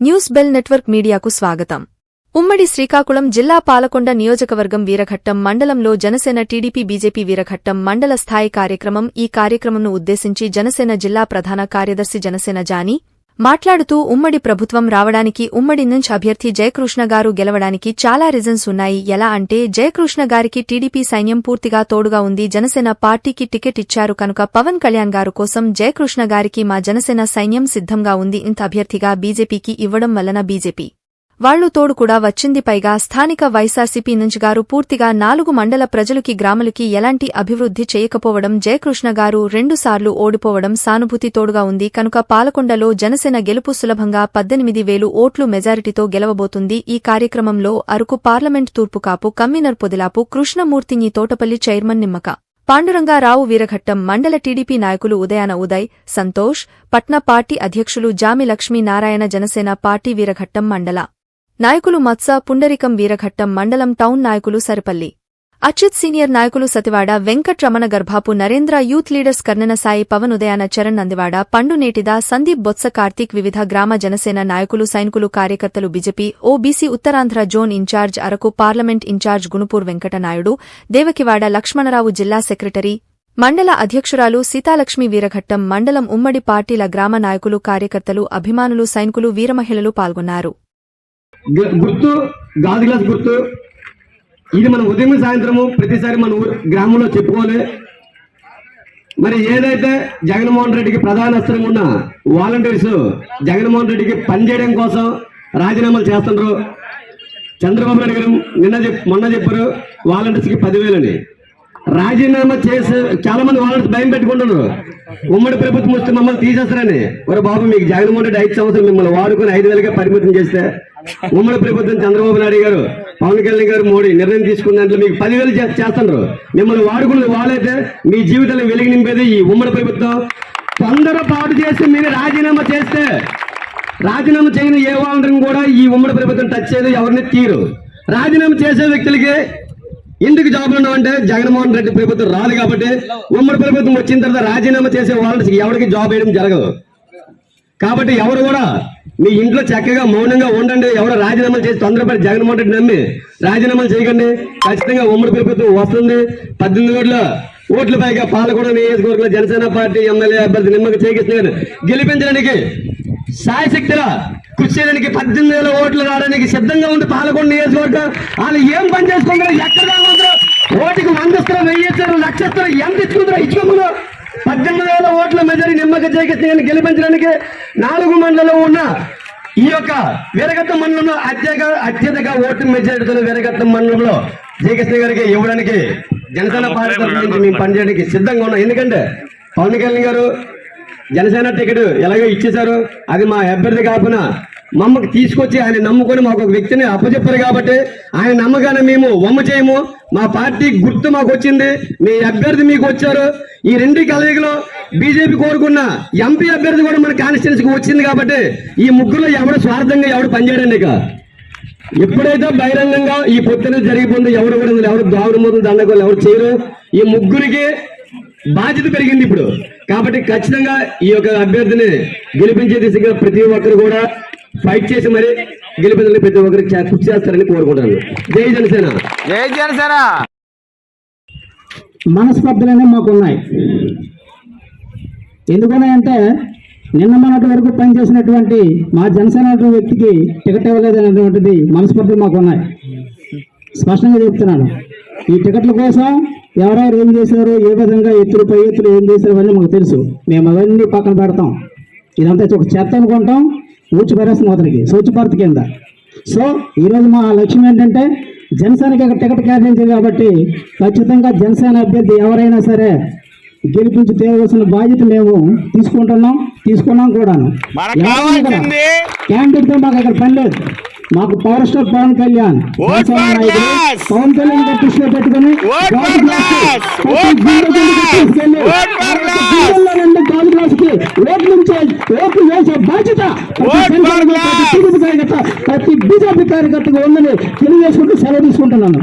News bell network మీడియాకు స్వాగతం. ఉమ్మడి శ్రీకాకుళం జిల్లా పాలకొండ నియోజకవర్గం వీరఘట్టం మండలంలో జనసేన టీడీపీ బీజేపీ వీరఘట్టం మండల స్థాయి కార్యక్రమం ఈ కార్యక్రమంను ఉద్దేశించి జనసేన జిల్లా ప్రధాన కార్యదర్శి జనసేన జానీ మాట్లాడుతూ ఉమ్మడి ప్రభుత్వం రావడానికి ఉమ్మడి నుంచి అభ్యర్థి జయకృష్ణ గారు గెలవడానికి చాలా రీజన్స్ ఉన్నాయి. ఎలా అంటే జయకృష్ణ గారికి టీడీపీ సైన్యం పూర్తిగా తోడుగా ఉంది. జనసేన పార్టీకి టికెట్ ఇచ్చారు కనుక పవన్ కళ్యాణ్ గారు కోసం జయకృష్ణ గారికి మా జనసేన సైన్యం సిద్ధంగా ఉంది. ఇంత అభ్యర్థిగా బీజేపీకి ఇవ్వడం వలన బీజేపీ వాళ్ళు తోడు కూడా వచ్చింది పైగా స్థానిక వైసాసిపి నుంచి గారు పూర్తిగా నాలుగు మండల ప్రజలకి గ్రాములకి ఎలాంటి అభివృద్ధి చేయకపోవడం జయకృష్ణ గారు రెండుసార్లు ఓడిపోవడం సానుభూతి తోడుగా ఉంది. కనుక పాలకొండలో జనసేన గెలుపు సులభంగా పద్దెనిమిది వేలు ఓట్లు మెజారిటీతో గెలవబోతుంది. ఈ కార్యక్రమంలో అరకు పార్లమెంట్ తూర్పుకాపు కమ్మినర్ పొదిలాపు కృష్ణమూర్తిని తోటపల్లి చైర్మన్ నిమ్మక పాండురంగారావు వీరఘట్టం మండల టీడీపీ నాయకులు ఉదయాన ఉదయ్ సంతోష్ పట్న పార్టీ అధ్యక్షులు జామి లక్ష్మీనారాయణ జనసేన పార్టీ వీరఘట్టం మండల నాయకులు మత్స పుండరికం వీరఘట్టం మండలం టౌన్ నాయకులు సరిపల్లి. అచ్యుత్ సీనియర్ నాయకులు సతివాడ వెంకట్రమణ గర్భాపు నరేంద్ర యూత్ లీడర్స్ కర్ణన సాయి పవన్ ఉదయాన చరణ్ నందివాడ పండు నేటిదా సందీప్ బొత్స కార్తీక్ వివిధ గ్రామ జనసేన నాయకులు సైనికులు కార్యకర్తలు BJP OBC Uttarandhra zone in-charge Araku parliament in-charge Gunapur Venkatanaidu Devakivada Lakshmanarao జిల్లా సెక్రటరీ మండల అధ్యక్షురాలు సీతాలక్ష్మి వీరఘట్టం మండలం ఉమ్మడి పార్టీల గ్రామ నాయకులు కార్యకర్తలు అభిమానులు సైనికులు వీరమహిళలు పాల్గొన్నారు. గుర్తు గాజు గ్లాస్ గుర్తు. ఇది మనం ఉదయం సాయంత్రము ప్రతిసారి మన ఊరు గ్రామంలో చెప్పుకోవాలి. మరి ఏదైతే జగన్మోహన్ రెడ్డికి ప్రధాన అస్త్రం ఉన్న వాలంటీర్స్ జగన్మోహన్ రెడ్డికి పనిచేయడం కోసం రాజీనామాలు చేస్తున్నారు చంద్రబాబు నాయుడు గారు నిన్న మొన్న చెప్పారు వాలంటీర్స్కి పదివేలని. రాజీనామా చేసే చాలా మంది వాలంటీర్స్ భయం పెట్టుకుంటున్నారు. ఉమ్మడి ప్రభుత్వం వస్తే మమ్మల్ని తీసేస్తారని. ఒరే బాబు మీకు జగన్మోహన్ రెడ్డి ఐదు సంవత్సరాలు మిమ్మల్ని వాడుకొని ఐదు వేలకే పరిమితం చేస్తే ఉమ్మడి ప్రభుత్వం చంద్రబాబు నాయుడు గారు పవన్ కళ్యాణ్ గారు మోడీ నిర్ణయం తీసుకున్న దాంట్లో మీకు పదివేలు చే- చేస్తున్నారు మిమ్మల్ని వాడుకున్నది వాళ్ళైతే మీ జీవితంలో వెలిగి నింపేది ఈ ఉమ్మడి ప్రభుత్వం. తొందర పాటు చేసి మీరు రాజీనామా చేస్తే రాజీనామా చేయని ఏ వాళ్ళని కూడా ఈ ఉమ్మడి ప్రభుత్వం టచ్ చేయదు ఎవరిని తీరు. రాజీనామా చేసే వ్యక్తులకి ఎందుకు జాబులు ఉన్నామంటే జగన్మోహన్ రెడ్డి ప్రభుత్వం రాదు కాబట్టి ఉమ్మడి ప్రభుత్వం వచ్చిన తర్వాత రాజీనామా చేసే వాళ్ళకి ఎవరికి జాబ్ వేయడం జరగదు. కాబట్టి ఎవరు కూడా మీ ఇంట్లో చక్కగా మౌనంగా ఉండండి. ఎవరు రాజీనామాలు చేసి తొందరపడి జగన్మోహన్ రెడ్డి నమ్మి రాజీనామాలు చేయకండి. ఖచ్చితంగా ఉమ్మడి ప్రభుత్వం వస్తుంది. పద్దెనిమిది కోట్ల ఓట్ల పైగా పాలకొండ నియోజకవర్గంలో జనసేన పార్టీ ఎమ్మెల్యే అభ్యర్థి నిమ్మక చేకృష్ణ గెలిపించడానికి సాయశక్తిగా కృషి చేయడానికి పద్దెనిమిది వేల ఓట్లు రావడానికి సిద్ధంగా ఉంది పాలకొండ నియోజకవర్గం. వాళ్ళు ఏం పని చేసుకుంటారు ఎక్కడ ఓటుకు వంద ఇస్తారో వెయ్యి ఇస్తారో లక్ష ఇస్తారో ఎంత ఇచ్చుకుంటారో ఇచ్చుకుంటారో పద్దెనిమిది వేల ఓట్ల మెజారి నిమ్మక జయకృష్ణ గెలిపించడానికి నాలుగు మండలంలో ఉన్న ఈ యొక్క వీరగట్టం మండలంలో అత్యక అత్యధిక ఓటు మెజారిటీతో వీరగట్టం మండలంలో జయకృష్ణ గారికి ఇవ్వడానికి జనసేన పార్టీ నుంచి మేము పనిచేయడానికి సిద్ధంగా ఉన్నాం. ఎందుకంటే పవన్ కళ్యాణ్ గారు జనసేన టికెట్ ఎలాగో ఇచ్చేశారు. అది మా అభ్యర్థి కాకుండా మమ్మకి తీసుకొచ్చి ఆయన నమ్ముకొని మాకు ఒక వ్యక్తిని అప్పచెప్పారు కాబట్టి ఆయన నమ్మకాన్ని మేము వమ్మ చేయము. మా పార్టీ గుర్తు మాకు వచ్చింది. మీ అభ్యర్థి మీకు వచ్చారు. ఈ రెండు కలయికలో బీజేపీ కోరుకున్న ఎంపీ అభ్యర్థి కూడా మన కాన్స్టిట్యున్సీకి వచ్చింది కాబట్టి ఈ ముగ్గురులో ఎవడు స్వార్థంగా ఎవడు పనిచేయడండి ఇక. ఎప్పుడైతే బహిరంగంగా ఈ పొత్తున జరిగిపోయిందో ఎవరు కూడా ఎవరు దావుడు ముందు ఎవరు చేయరు. ఈ ముగ్గురికి బాధ్యత పెరిగింది ఇప్పుడు. కాబట్టి ఖచ్చితంగా ఈ యొక్క అభ్యర్థిని గెలిపించే దిశగా ప్రతి ఒక్కరు కూడా ఫైట్ చేసి మరి గెలిపించాలని ప్రతి ఒక్కరికి కృషి చేస్తారని కోరుకుంటాను. జై జనసేన. జై జనసేన. మనస్పర్ధలనే మాకు ఉన్నాయి ఎందుకనంటే నిన్న మొన్నటి వరకు పనిచేసినటువంటి మా జనసేన వ్యక్తికి టికెట్ ఇవ్వలేదనేటువంటిది మనస్పర్ధలు మాకు ఉన్నాయి స్పష్టంగా చెప్తున్నాను. ఈ టికెట్ల కోసం ఎవరెవరు ఏం చేశారు ఏ విధంగా ఎత్తులు పై ఎత్తులు ఏం చేశారు అవన్నీ మాకు తెలుసు. మేము అవన్నీ పక్కన పెడతాం. ఇదంతా ఒక చెత్త అనుకుంటాం. ఊచి పరేస్తాం అతనికి స్వచ్ఛ భారత్ కింద. సో ఈరోజు మా లక్ష్యం ఏంటంటే జనసేనకి టికెట్ కేటాయించింది కాబట్టి ఖచ్చితంగా జనసేన అభ్యర్థి ఎవరైనా సరే గెలిపించి తేవలసిన బాధ్యత మేము తీసుకుంటున్నాం తీసుకున్నాం కూడా కావాల్సింది క్యాండిడేట్తో మాకు అక్కడ పని లేదు. మాకు పవర్ స్టార్ పవన్ కళ్యాణ్! పవన్ కళ్యాణ్ దృష్టిలో పెట్టుకుని ఓట్లు వేసే బాధ్యత ప్రతి ఓట్ ఫర్ గ్లాస్! బీజేపీ కార్యకర్తగా ఉందని తెలియజేసుకుంటూ సెలవు తీసుకుంటున్నాను.